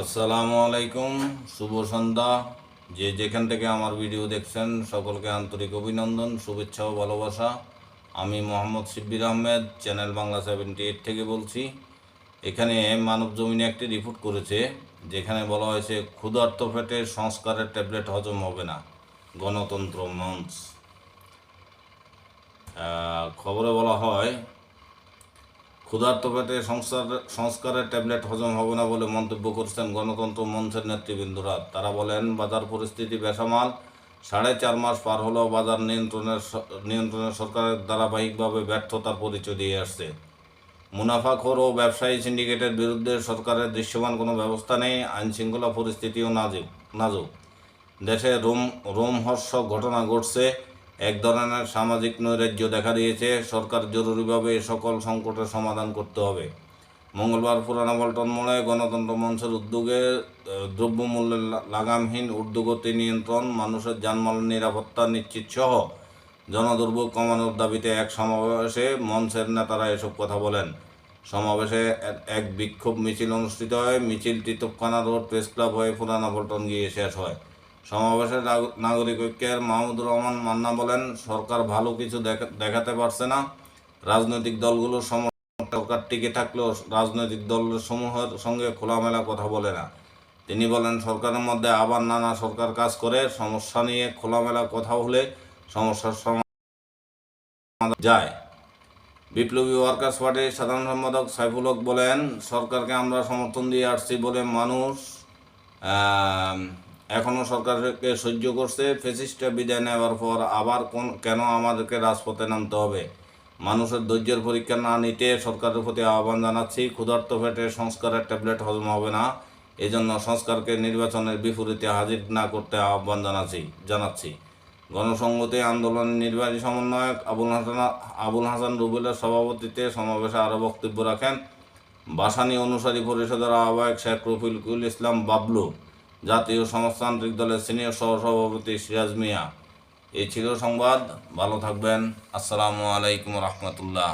আসসালামু আলাইকুম, শুভ সন্ধ্যা। যে যেখান থেকে আমার ভিডিও দেখছেন, সকলকে আন্তরিক অভিনন্দন, শুভেচ্ছা ও ভালোবাসা। আমি Mohammad Shibbir Ahmed, channel Bangla seventy eight থেকে বলছি। এখানে মানব জমিনে একটি রিপোর্ট করেছে, যেখানে বলা হয়েছে, ক্ষুধার্ত পেটে সংস্কারের ট্যাবলেট হজম হবে না। গণতন্ত্র মঞ্চ। খবরে বলা হয় ক্ষুধার্ত পেটে সংস্কার সংস্কারের ট্যাবলেট হজম হবে না বলে মন্তব্য করছেন গণতন্ত্র মঞ্চের নেতৃবৃন্দরা। তারা বলেন, বাজার পরিস্থিতি বেসামাল। সাড়ে চার মাস পার হলেও বাজার নিয়ন্ত্রণের নিয়ন্ত্রণের সরকারের ধারাবাহিকভাবে ব্যর্থতার পরিচয় দিয়ে আসছে। মুনাফাখোর ও ব্যবসায়ী সিন্ডিকেটের বিরুদ্ধে সরকারের দৃশ্যমান কোনো ব্যবস্থা নেই, আইন শৃঙ্খলা পরিস্থিতিও নাজুক নাজুক। দেশে রোম রোমহর্ষক ঘটনা ঘটছে। এক ধরনের সামাজিক নৈরাজ্য দেখা দিয়েছে, সরকার জরুরিভাবে সকল সংকটের সমাধান করতে হবে। মঙ্গলবার পুরানা পল্টন মোড়ে গণতন্ত্র মঞ্চের উদ্যোগে দ্রব্যমূল্যের লাগামহীন ঊর্ধ্বগতি নিয়ন্ত্রণ, মানুষের যানমালের নিরাপত্তা নিশ্চিত সহ জনদুর্ভোগ কমানোর দাবিতে এক সমাবেশে মঞ্চের নেতারা এসব কথা বলেন। সমাবেশে এক- এক বিক্ষোভ মিছিল অনুষ্ঠিত হয়। মিছিলটি তোপখানা রোড প্রেস ক্লাব হয়ে পুরানা পল্টন গিয়ে শেষ হয়। সমাবেশে নাগ- নাগরিক ঐক্যের মাহমুদুর রহমান মান্না বলেন, সরকার ভালো কিছু দেখা- দেখাতে পারছে না। রাজনৈতিক দলগুলোর সমর্থন সরকার টিকে থাকলেও রাজনৈতিক দলের সমূহের সঙ্গে খোলামেলা কথা বলে না। তিনি বলেন, সরকারের মধ্যে আবার নানা সরকার কাজ করে সমস্যা নিয়ে খোলামেলা কথা হলে সমস্যার সমাধান যায়। বিপ্লবী ওয়ার্কার্স পার্টির সাধারণ সম্পাদক সাইফুল হক বলেন, সরকারকে আমরা সমর্থন দিয়ে আসছি বলে মানুষ আম, এখনও সরকারকে সহ্য করছে ফেসিস্টে বিদায় নেওয়ার পর আবার কোন কেন আমাদেরকে রাজপথে নামতে হবে? মানুষের ধৈর্যের পরীক্ষা না নিতে সরকারের প্রতি আহ্বান জানাচ্ছি। ক্ষুধার্ত পেটে সংস্কারের ট্যাবলেট হজম হবে না। এজন্য সংস্কারকে নির্বাচনের বিপরীতে হাজির না করতে আহ্বান জানাচ্ছি জানাচ্ছি। গণসংহতি আন্দোলনের নির্বাহী সমন্বয়ক আবুল হাসান আবুল হাসান রুবেলের সভাপতিত্বে সমাবেশে আরও বক্তব্য রাখেন। বাসানী অনুসারী পরিষদের আহ্বায়ক শেখ রফিকুল ইসলাম বাবলু। জাতীয় সমাজতান্ত্রিক দলের সিনিয়র সহসভাপতি সিরাজ মিয়া। এই ছিল সংবাদ। ভালো থাকবেন। আসসালামু আলাইকুম রহমতুল্লাহ।